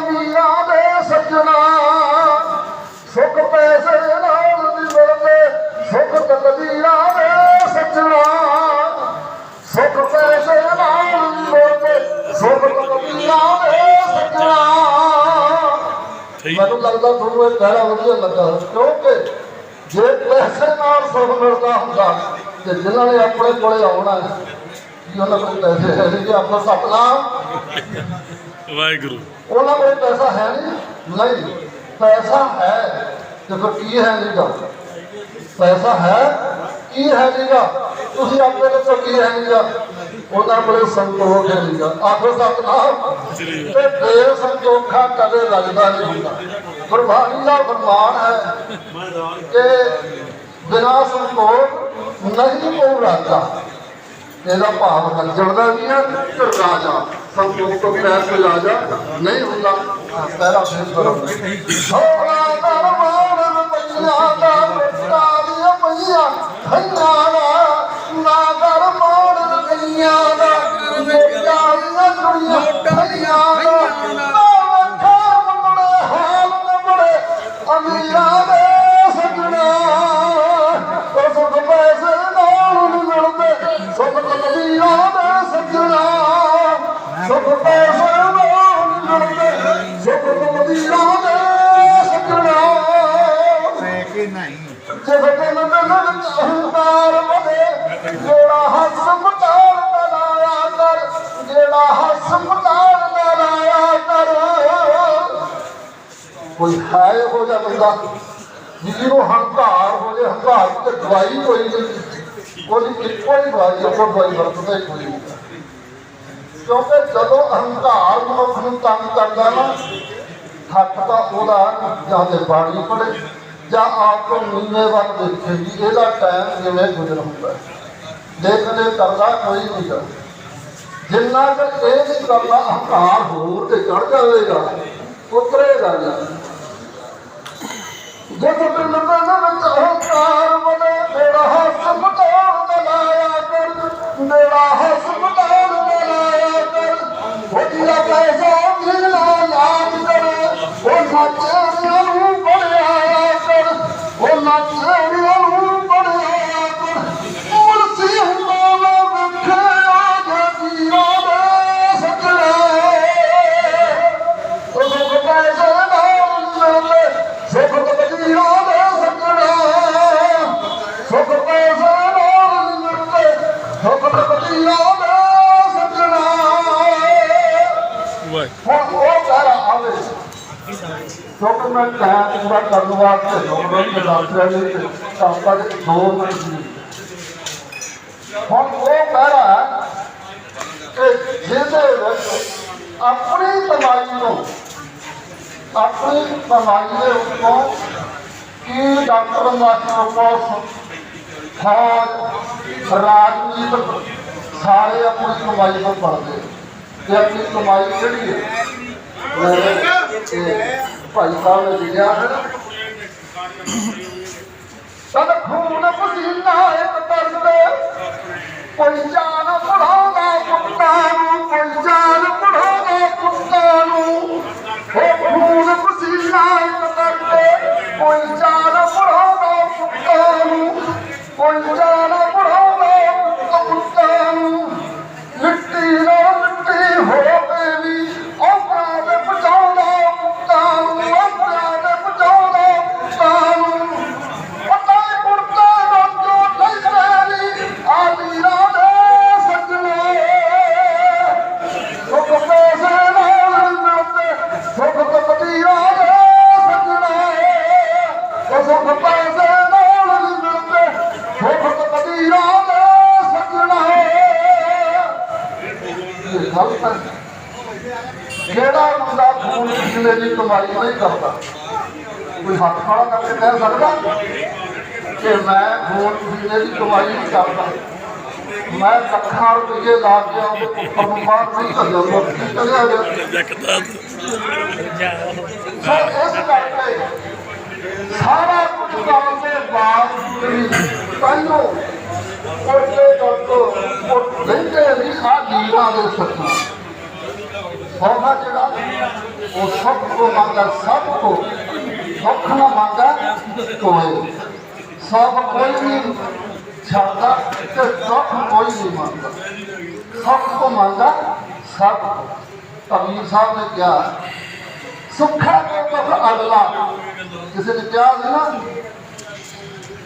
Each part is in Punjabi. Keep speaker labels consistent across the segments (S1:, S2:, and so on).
S1: ਅਮੀਰਾਂ ਦੇ ਸੱਜਣਾ। ਸੁੱਖ ਪੈਸੇ ਨਾਲ ਨਹੀਂ ਮਿਲਦੇ ਸੁੱਖ ਤਕਦੀਰਾਂ ਦੇ ਸੱਜਣਾ। ਸੁੱਖ ਪੈਸੇ ਨਾਲ ਨਹੀਂ ਮਿਲਦੇ ਸੁੱਖ ਤਕਦੀਰਾਂ ਦੇ ਸੱਜਣਾ। ਮੈਨੂੰ ਲੱਗਦਾ ਤੁਹਾਨੂੰ ਇਹ ਪਹਿਲਾ ਵਧੀਆ ਲੱਗਾ ਕਿਉਂਕਿ ਜੇ ਪੈਸੇ ਨਾਲ ਸੁੱਖ ਮਿਲਦਾ ਹੁੰਦਾ ਤੇ ਜਿਨ੍ਹਾਂ ਨੇ ਆਪਣੇ ਕੋਲੇ ਆਉਣਾ ਉਹਨਾਂ ਕੋਲ ਪੈਸੇ ਹੈ ਆਪਣਾ ਸਪਨਾ
S2: ਵਾਹਿਗੁਰੂ।
S1: ਉਹਨਾਂ ਕੋਲ ਪੈਸਾ ਹੈ ਨਹੀਂ ਨਹੀਂ, ਪੈਸਾ ਹੈ। ਤੇ ਫਿਰ ਕੀ ਹੈ ਨਹੀਂਗਾ ਪੈਸਾ ਹੈ? ਕੀ ਹੈ ਨਹੀਂਗਾ ਤੁਸੀਂ ਆਪਣੇ ਕੋਲ ਕੀ ਹੈ ਨਹੀਂਗਾ ਉਹਨਾਂ ਕੋਲ ਸੰਤੋਖ ਹੈ ਨਹੀਂਗਾ ਆਖੋ ਸਤਨਾਮ। ਤੇ ਬੇ ਸੰਤੋਖਾ ਕਦੇ ਲੱਗਦਾ ਨਹੀਂ ਹੁੰਦਾ। ਗੁਰਬਾਣੀ ਦਾ ਫਰਮਾਨ ਹੈ ਕਿ ਬਿਨਾਂ ਸੰਤੋਖ ਨਹੀਂ ਕੋਈ ਰਾਜਾ ਇਹਦਾ ਭਾਵ ਹੰਝੜਦਾ ਵੀ ਹੈ ਤੇ ਰਾਜਾ ਸੰਤੋਖ ਤੋਂ ਬਗੈਰ ਕੋਈ ਰਾਜਾ ਨਹੀਂ ਹੁੰਦਾ। ਪਹਿਲਾ ਫੇਰ ਕਰੋ ਸੋਨਾ ਦਰਬਾਰ ਰੁਪਈਆ ਦਾ ਪਈਆਂ ਖੰਨਾ ਦਾ ਨਾ ਦਰਬਾਰ ਰੁਪਈਆ ਦਾ ਇਹੋ ਜਿਹਾ ਜਿਹਨੂੰ ਹੰਕਾਰ ਹੋ ਜੇ, ਹੰਕਾਰ ਤੇ ਦਵਾਈ ਕੋਈ ਨਹੀਂ। ਉਹਦੀ ਇੱਕੋ ਹੀ ਦਵਾਈ ਹੈ ਕੋਈ ਵਰਤਦਾ ਹੀ ਕੋਈ ਕਿਉਂਕਿ ਜਦੋਂ ਅਹੰਕਾਰ ਮਨੁੱਖ ਨੂੰ ਤੰਗ ਕਰਦਾ ਨਾ ਹੱਥ ਤਾਂ ਉਹਦਾ ਜਾਂ ਤੇ ਬਾਣੀ ਪੜੇ ਜਾਂ ਆਪ ਤੋਂ ਨੀਵੇਂ ਵੱਲ ਦੇਖੇ ਵੀ ਇਹਦਾ ਟਾਈਮ ਕਿਵੇਂ ਗੁਜ਼ਰ ਹੁੰਦਾ। ਦੇਖਦੇ ਕਰਦਾ ਕੋਈ ਨਹੀਂ ਜਿੰਨਾ ਕਿ ਇਹ ਨਹੀਂ ਕਰਦਾ, ਹੰਕਾਰ ਹੋਰ ਤੇ ਚੜ ਜਾਵੇਗਾ ਉਤਰੇਗਾ ਨਹੀਂ جڏهن منهنجو نواب ٿو ٿا مڏي بهر هسڻ ڏاڻ ڏايا گڏ ਸੁਖ ਪੈਸੇ ਨਾਲ ਮਿਲਦੇ ਸੁਖ ਤਕਦੀਰਾਂ ਦੇ ਸੱਜਣਾ
S2: ਵਾਹਿਗੁਰੂ
S1: ਹੁਣ ਉਹ ਘਰ ਆਵੇ ਕਿਉਂਕਿ ਮੈਂ ਕਹਿ ਪੂਰਾ ਕਰਨ ਵਾਸਤੇ ਲੋਕਾਂ ਨੂੰ ਦੱਸ ਰਿਹਾ ਨਹੀਂ ਤੇ ਆਪਾਂ ਦੇ ਦੋ ਮਿੰਟ ਦੀ ਫੌਜ ਰਾਜਨੀਤਿਕ ਸਾਰੇ ਆਪਣੀ ਕਮਾਈ ਤੋਂ ਪੜਦੇ ਤੇ ਆਪਣੀ ਕਮਾਈ ਕਿਹੜੀ ਹੈ ਭਾਈ ਸਾਹਿਬ ਨੇ ਲਿਖਿਆ ਹੈ ਖੂਨ ਪਸੀਨਾ ਇੱਕ ਤਰਦੇ ਕੋਈ ਜਾਨ ਪੜਾਉਂਦਾ ਪੁੱਤਾਂ ਪੀਣੇ ਦੀ ਕਰਦਾ ਕੋਈ ਹੱਥ ਖੜਾ ਕਰਕੇ ਕਹਿ ਸਕਦਾ? ਕਿ ਮੈਂ ਖੂਨ ਪੀਣੇ ਦੀ ਕਮਾਈ ਨਹੀਂ ਕਰਦਾ। ਮੈਂ ਲੱਖਾਂ ਰੁਪਏ ਲਾ ਕੇ ਉਹਦੇ ਉੱਪਰ ਨੂੰ ਬਾਹਰ ਨਹੀਂ ਚੱਲਿਆ ਲੋਕੀ ਚੱਲਿਆ ਗਿਆ
S2: ਜਕਦਾ
S1: ਇਸ ਕਰਕੇ ਸਾਰਾ ਕੁਝ ਕਰਨ ਦੇ ਬਾਵਜੂਦ ਵੀ ਤਾਈਓ ਉਹਦੇ ਤੋਂ ਉਹ ਲੈਂਦੇ ਨਹੀਂ ਆ ਜੀਵਾਂ ਦੇ ਸੱਚਾ ਸੌਦਾ ਜਿਹੜਾ ਉਹ ਸਭ ਕੋ ਮੰਗਾ ਸਭ ਕੋ ਦੁੱਖ ਨਾ ਮੰਗਾ ਕੋਈ ਸਭ ਕੋਈ ਨਹੀਂ ਛੱਡਦਾ ਤੇ ਦੁੱਖ ਕੋਈ ਨਹੀਂ ਮੰਗਦਾ ਸਭ ਕੋ ਮੰਗਾ ਸਭ ਕੋ ਕਬੀਰ ਸਾਹਿਬ ਨੇ ਕਿਹਾ ਸੁੱਖਾ ਕੇ ਦੁੱਖ ਅਗਲਾ ਕਿਸੇ ਨੇ ਕਿਹਾ ਸੀ ਨਾ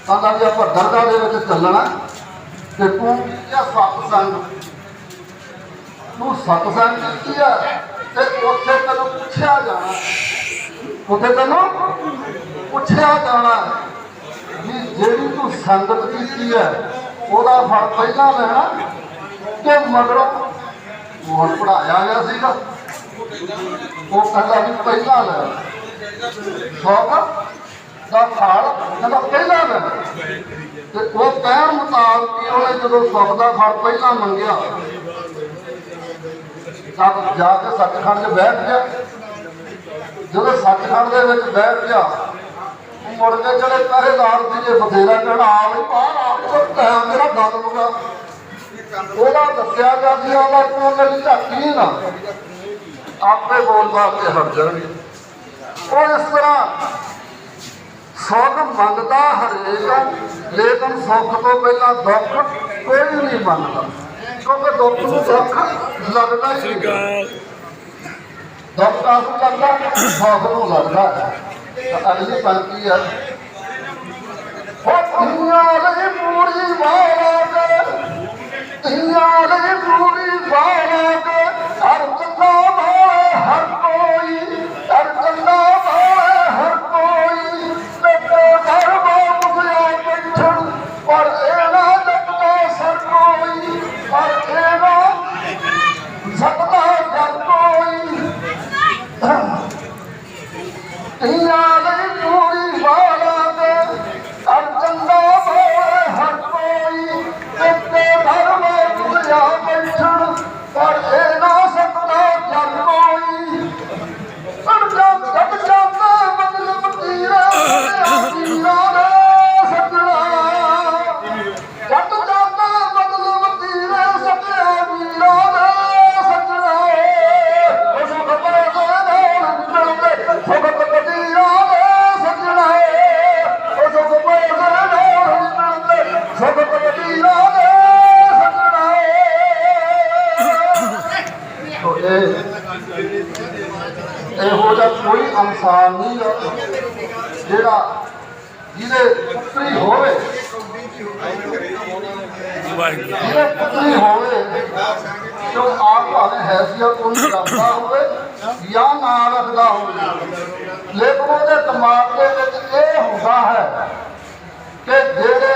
S1: ਕਹਿੰਦਾ ਵੀ ਆਪਾਂ ਦਰਗਾਹ ਦੇ ਵਿੱਚ ਚੱਲਣਾ ਤੇ ਤੂੰ ਕਿਹਾ ਸਤਸੰਗ ਤੂੰ ਸਤਸੰਗ ਕੀਤੀ ਆ ਤੇ ਉੱਥੇ ਤੈਨੂੰ ਪੁੱਛਿਆ ਜਾਣਾ। ਉੱਥੇ ਤੈਨੂੰ ਪੁੱਛਿਆ ਜਾਣਾ। ਵੀ ਜਿਹੜੀ ਤੂੰ ਸੰਗਤ ਕੀਤੀ ਹੈ, ਉਹਦਾ ਫਲ ਪਹਿਲਾਂ ਲੈਣਾ ਕਿ ਮਗਰੋਂ ਉਹ ਪੜਾਇਆ ਗਿਆ ਸੀਗਾ। ਉਹ ਕਹਿੰਦਾ ਵੀ ਪਹਿਲਾਂ ਲੈਣਾ ਸ਼ੌਕ ਦਾ ਫਲ ਕਹਿੰਦਾ ਪਹਿਲਾਂ ਲੈਣਾ ਤੇ ਉਹ ਕਹਿਣ ਮੁਤਾਬਕ ਉਹਨੇ ਜਦੋਂ ਸੁੱਖ ਦਾ ਫਲ ਪਹਿਲਾਂ ਮੰਗਿਆ ਤਦ ਜਾ ਕੇ ਸੱਚਖੰਡ 'ਚ ਬੈਠ ਗਿਆ ਜਦੋਂ ਸੱਚਖੰਡ ਦੇ ਵਿੱਚ ਬੈਠ ਗਿਆ ਮੁੜ ਕੇ ਜਿਹੜੇ ਪਹਿਰੇਦਾਰ ਸੀਗੇ, ਬਥੇਰਾ ਕਹਿਣਾ ਆ ਵੀ ਬਾਹਰ ਆ ਕੇ ਟਾਈਮ ਮੇਰਾ ਗੱਲ ਮੁਕਾ ਉਹਦਾ ਦੱਸਿਆ ਗਿਆ ਸੀ ਉਹਦਾ ਤੂੰ ਮੇਰੀ ਝਾਕੀ ਨਾ ਆਪੇ ਬੋਲ ਬਾਲ ਹਟ ਜਾਣਗੇ। ਉਹ ਇਸ ਤਰ੍ਹਾਂ ਸੁੱਖ ਮੰਗਦਾ ਹਰੇਕ, ਲੇਕਿਨ ਸੁੱਖ ਤੋਂ ਪਹਿਲਾਂ ਦੁੱਖ ਕੋਈ ਨਹੀਂ ਮੰਗਦਾ ਕਿਉਂਕਿ ਦੁੱਖ ਨੂੰ ਦੁੱਖ ਲੱਗਦਾ ਹੀ ਨਹੀਂ। ਦੁੱਖ ਆਪ ਲੱਗਦਾ ਸੁੱਖ ਨੂੰ ਲੱਗਦਾ। ਅਗਲੀ ਪੰਕਤੀ ਹੈ ਧੀਆਂ ਲਈ ਪੁੱਤਰੀ ਹੋਵੇ
S2: ਵਾਹਿਗੁਰੂ
S1: ਜਿਹਦੇ ਹੋਵੇ ਜੋ ਆਪ ਭਾਵੇਂ ਹੈਸੀਅਤ ਉਹਨੂੰ ਰੱਖਦਾ ਹੋਵੇ ਜਾਂ ਨਾ ਰੱਖਦਾ ਹੋਵੇ ਲੇਕਿਨ ਉਹਦੇ ਦਿਮਾਗ ਦੇ ਵਿੱਚ ਇਹ ਹੁੰਦਾ ਹੈ ਕਿ ਜਿਹੜੇ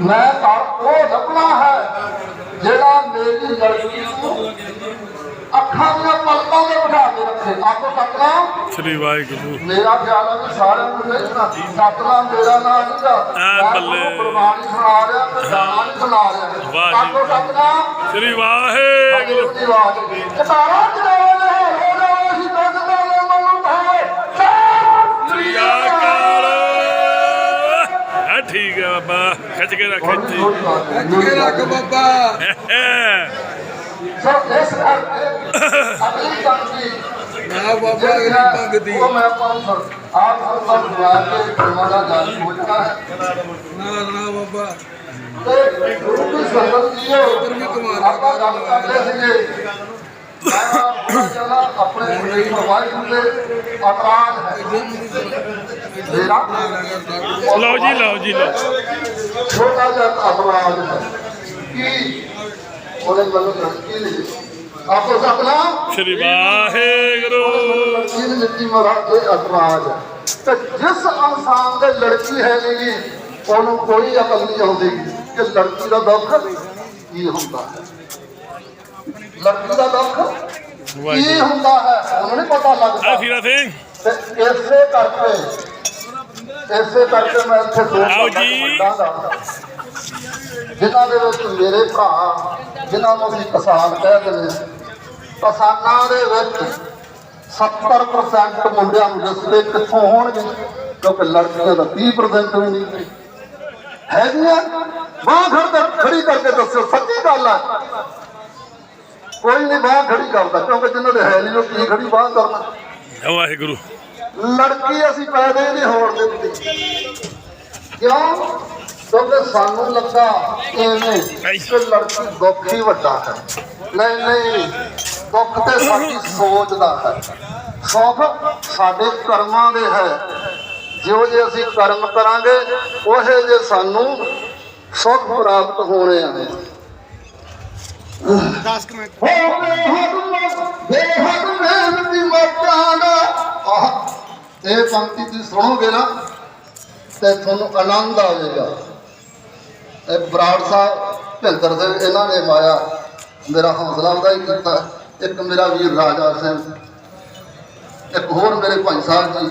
S1: ਮੈਂ ਤਾਂ ਉਹ ਲੱਭਣਾ ਹੈ ਜਿਹੜਾ ਮੇਰੀ ਲੜਕੀ ਨੂੰ ਅੱਖਾਂ ਦੀਆਂ ਪਲਕਾਂ ਦੇ ਬਿਠਾ ਕੇ ਰੱਖੇ। ਆਪੋ ਸਤਨਾਮ।
S2: ਸ੍ਰੀ ਵਾਹਿਗੁਰੂ।
S1: ਮੇਰਾ ਖਿਆਲ ਹੈ ਕਿ ਸਾਰਿਆਂ ਨੂੰ ਨਹੀਂ ਸੁਣਾ। ਸਤਨਾਮ ਮੇਰਾ ਨਾਮ ਨਹੀਂਗਾ
S2: ਐ ਬੱਲੇ।
S1: ਗੁਰਬਾਣੀ ਸੁਣਾ ਰਿਹਾ ਤੇ ਗਾਣਾ ਨਹੀਂ ਸੁਣਾ ਰਿਹਾ। ਆਪੋ ਸਤਨਾਮ।
S2: ਸ੍ਰੀ ਵਾਹਿਗੁਰੂ।
S1: ਗੁਰੂ ਦੀ ਆਵਾਜ਼ ਕਤਾਰਾਂ ਚਲਾਵੇ ਹੋ ਜਾਵੇ ਅਸੀਂ ਦਸ ਦਾ ਮਨ ਭਾਏ
S2: ਸ੍ਰੀ ਅਕਾਲ। ਆ ਠੀਕ ਹੈ ਬਾਬਾ ਖਿੱਚ ਕੇ ਰੱਖ ਇੱਥੇ।
S1: ਕੇ ਰੱਖ
S3: ਬਾਬਾ।
S1: ਸੋ ਇਸ ਅਗਲੀ ਪੰਕਤੀ
S3: ਨਾ ਬਾਬਾ ਅਗਲੀ ਪੰਗਤੀ
S1: ਉਹ ਮੈਂ ਪਾਉਂ ਆਪ ਸਭ ਦੁਆ ਕੇ ਤੁਹਾਡਾ ਜਾਨ ਪਹੁੰਚਣਾ ਹੈ।
S3: ਨਾ ਨਾ ਬਾਬਾ।
S1: ਤੇ ਗੁਰੂ ਦੀ ਸੰਗਤ ਜੀਓ
S3: ਉੱਧਰ ਵੀ ਕਮਾਲ
S1: ਆਪਾਂ ਗੱਲ ਕਰਦੇ ਸੀਗੇ। ਮੈਂ ਆਪਣਾ
S2: ਲਓ ਜੀ ਲਓ ਜੀ ਲਓ।
S1: ਛੋਟਾ ਜਿਹਾ ਅਪਰਾਧ ਹੈ। ਕੀ ਉਹਦੇ ਵੱਲੋਂ ਲੜਕੀ ਨੇ ਆਪੋ ਸਪਨਾ
S2: ਸ੍ਰੀ ਵਾਹਿਗੁਰੂ।
S1: ਲੜਕੀ ਦਿੱਤੀ ਮਹਾਰਾਜ ਇਹ ਅਪਰਾਧ ਹੈ ਤੇ ਜਿਸ ਇਨਸਾਨ ਦੇ ਲੜਕੀ ਹੈ ਨਹੀਂ ਉਹਨੂੰ ਕੋਈ ਅਕਲ ਨਹੀਂ ਆਉਂਦੀ ਕਿ ਲੜਕੀ ਦਾ ਦੁੱਖ ਕੀ ਹੁੰਦਾ ਹੈ। ਲੜਕੀ ਦਾ ਦੁੱਖ ਕੀ ਹੁੰਦਾ ਹੈ ਉਹਨੂੰ ਨਹੀਂ ਪਤਾ
S2: ਆ
S1: ਲੱਗਦਾ
S2: ਫੀਰਾ ਸਿੰਘ।
S1: ਤੇ ਇਸੇ ਕਰਕੇ ਇਸੇ ਕਰਕੇ ਮੈਂ ਇੱਥੇ ਦੋ
S2: ਆਓ ਜੀ।
S1: ਜਿਨ੍ਹਾਂ ਦੇ ਵਿੱਚ ਮੇਰੇ ਭਰਾ ਜਿਨ੍ਹਾਂ ਨੂੰ ਅਸੀਂ ਕਿਸਾਨ ਕਹਿ ਦਿੰਦੇ ਕਿਸਾਨਾਂ ਦੇ ਵਿੱਚ 70% ਮੁੰਡਿਆਂ ਨੂੰ ਰਿਸ਼ਤੇ ਕਿੱਥੋਂ ਹੋਣਗੇ ਕਿਉਂਕਿ ਲੜਕੀਆਂ ਦਾ 30% ਵੀ ਨਹੀਂ। ਹੈਗੀਆਂ? ਬਾਹ ਖੜ ਕੇ ਖੜੀ ਕਰਕੇ ਦੱਸਿਓ ਸੱਚੀ ਗੱਲ ਹੈ ਕੋਈ ਨਹੀਂ ਬਾਹ ਖੜੀ ਕਰਦਾ ਕਿਉਂਕਿ ਜਿਨ੍ਹਾਂ ਦੇ ਹੈ ਨਹੀਂ ਉਹ ਕੀ ਖੜੀ ਬਾਹ ਕਰਨਾ।
S2: ਵਾਹਿਗੁਰੂ।
S1: ਲੜਕੀ ਅਸੀਂ ਪੈਦਾ ਹੀ ਨਹੀਂ ਹੋਣ ਦਿੱਤੀ ਕਿਉਂ? ਕਿਉਂਕਿ ਸਾਨੂੰ ਲੱਗਾ ਐਵੇਂ ਕਿ ਲੜਕੀ ਦੁੱਖ ਹੀ ਵੱਡਾ ਹੈ। ਨਹੀਂ ਨਹੀਂ ਦੁੱਖ ਤੇ ਸਾਡੀ ਸੋਚ ਦਾ ਹੈ। ਸੁੱਖ ਸਾਡੇ ਕਰਮਾਂ ਦੇ ਹੈ। ਜਿਉਂ ਜੇ ਅਸੀਂ ਕਰਮ ਕਰਾਂਗੇ ਉਹੇ ਜੇ ਸਾਨੂੰ ਸੁੱਖ ਪ੍ਰਾਪਤ ਹੋਣੇ ਆ।
S3: 10 ਮਿੰਟ।
S1: ਹੋ ਬੇਹਦ ਬੇਹਦ ਮਿਹਨਤੀ ਮੱਤਾਂ ਦਾ। ਆਹ ਇਹ ਪੰਕਤੀ ਤੁਸੀਂ ਸੁਣੋਗੇ ਨਾ ਤੇ ਤੁਹਾਨੂੰ ਆਨੰਦ ਆਵੇਗਾ। ਬਰਾੜ ਸਾਹਿਬ, ਭਿੰਦਰ ਸਿੰਘ ਇਹਨਾਂ ਨੇ ਮਾਇਆ ਮੇਰਾ ਹੌਸਲਾ ਵਧਾਈ ਕੀਤਾ। ਇੱਕ ਮੇਰਾ ਵੀਰ ਰਾਜਾ ਸਿੰਘ, ਇੱਕ ਹੋਰ ਮੇਰੇ ਭਾਈ ਸਾਹਿਬ ਜੀ,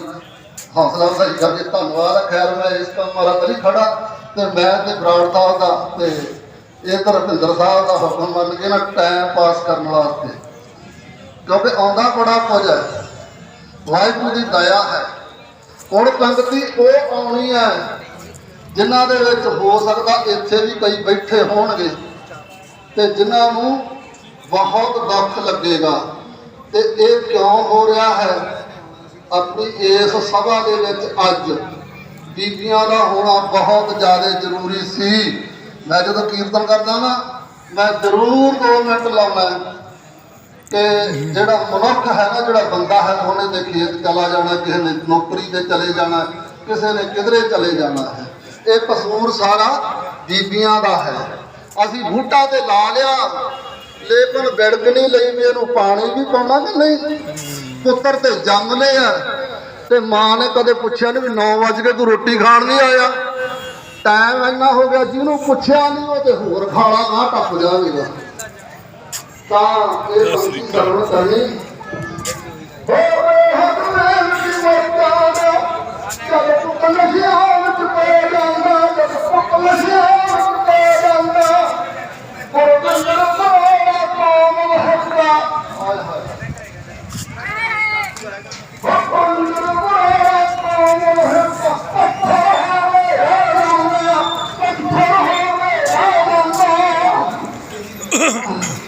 S1: ਹੌਸਲਾ ਵਧਾਈ ਕਰਕੇ ਧੰਨਵਾਦ। ਹੈ ਖੈਰ, ਮੈਂ ਇਸ ਕੰਮ ਵਾਲਾ ਨਹੀਂ ਖੜਾ ਤੇ ਮੈਂ ਤੇ ਬਰਾੜ ਸਾਹਿਬ ਦਾ ਤੇ ਇਹ ਭਿੰਦਰ ਸਾਹਿਬ ਦਾ ਹੁਕਮ ਮੰਨ ਕੇ ਨਾ ਟਾਈਮ ਪਾਸ ਕਰਨ ਵਾਸਤੇ। ਕਿਉਂਕਿ ਆਉਂਦਾ ਬੜਾ ਕੁਝ ਹੈ। ਵਾਹਿਗੁਰੂ ਦੀ ਦਇਆ ਹੈ। ਹੁਣ ਪੰਗਤੀ ਉਹ ਆਉਣੀ ਹੈ ਜਿਨ੍ਹਾਂ ਦੇ ਵਿੱਚ ਹੋ ਸਕਦਾ ਇੱਥੇ ਵੀ ਕਈ ਬੈਠੇ ਹੋਣਗੇ ਤੇ ਜਿਨ੍ਹਾਂ ਨੂੰ ਬਹੁਤ ਦੁੱਖ ਲੱਗੇਗਾ। ਤੇ ਇਹ ਕਿਉਂ ਹੋ ਰਿਹਾ ਹੈ? ਆਪਣੀ ਇਸ ਸਭਾ ਦੇ ਵਿੱਚ ਅੱਜ ਬੀਬੀਆਂ ਦਾ ਹੋਣਾ ਬਹੁਤ ਜ਼ਿਆਦਾ ਜ਼ਰੂਰੀ ਸੀ। ਮੈਂ ਜਦੋਂ ਕੀਰਤਨ ਕਰਦਾ ਨਾ, ਮੈਂ ਜ਼ਰੂਰ 2 ਮਿੰਟ ਲਾਉਣਾ ਕਿ ਜਿਹੜਾ ਮਨੁੱਖ ਹੈ ਨਾ, ਜਿਹੜਾ ਬੰਦਾ ਹੈ, ਉਹਨੇ ਦੇ ਖੇਤ ਚਲਾ ਜਾਣਾ, ਕਿਸੇ ਨੇ ਨੌਕਰੀ ਤੇ ਚਲੇ ਜਾਣਾ, ਕਿਸੇ ਨੇ ਕਿਧਰੇ ਚਲੇ ਜਾਣਾ ਹੈ। ਇਹ ਕਸੂਰ ਸਾਰਾ ਬੀਬੀਆਂ ਦਾ ਹੈ। ਅਸੀਂ ਬੂਟਾ ਤੇ ਲਾ ਲਿਆ। ਲੇਕਿਨ ਬਿੜਕ ਨਹੀਂ ਲਈ ਵੀ ਇਹਨੂੰ ਪਾਣੀ ਵੀ ਪਾਉਣਾ ਕਿ ਨਹੀਂ? ਪੁੱਤਰ ਤੇ ਜੰਮ ਲਿਆ ਤੇ ਮਾਂ ਨੇ ਕਦੇ ਪੁੱਛਿਆ ਨਹੀਂ ਵੀ 9 ਵਜੇ ਕੇ ਤੂੰ ਰੋਟੀ ਖਾਣ ਨਹੀਂ ਆਇਆ? ਟਾਈਮ ਇੰਨਾ ਹੋ ਗਿਆ, ਜਿਹਨੂੰ ਪੁੱਛਿਆ ਨਹੀਂ ਉਹ ਤੇ ਹੋਰ ਖਾਣਾ ਨਾ ਟੱਪ ਜਾਵੇਗਾ। ਤਾਂ ਇਹ ਪੰਕਤੀ ਸਰਵਣ ਕਰਨੀ Ugh.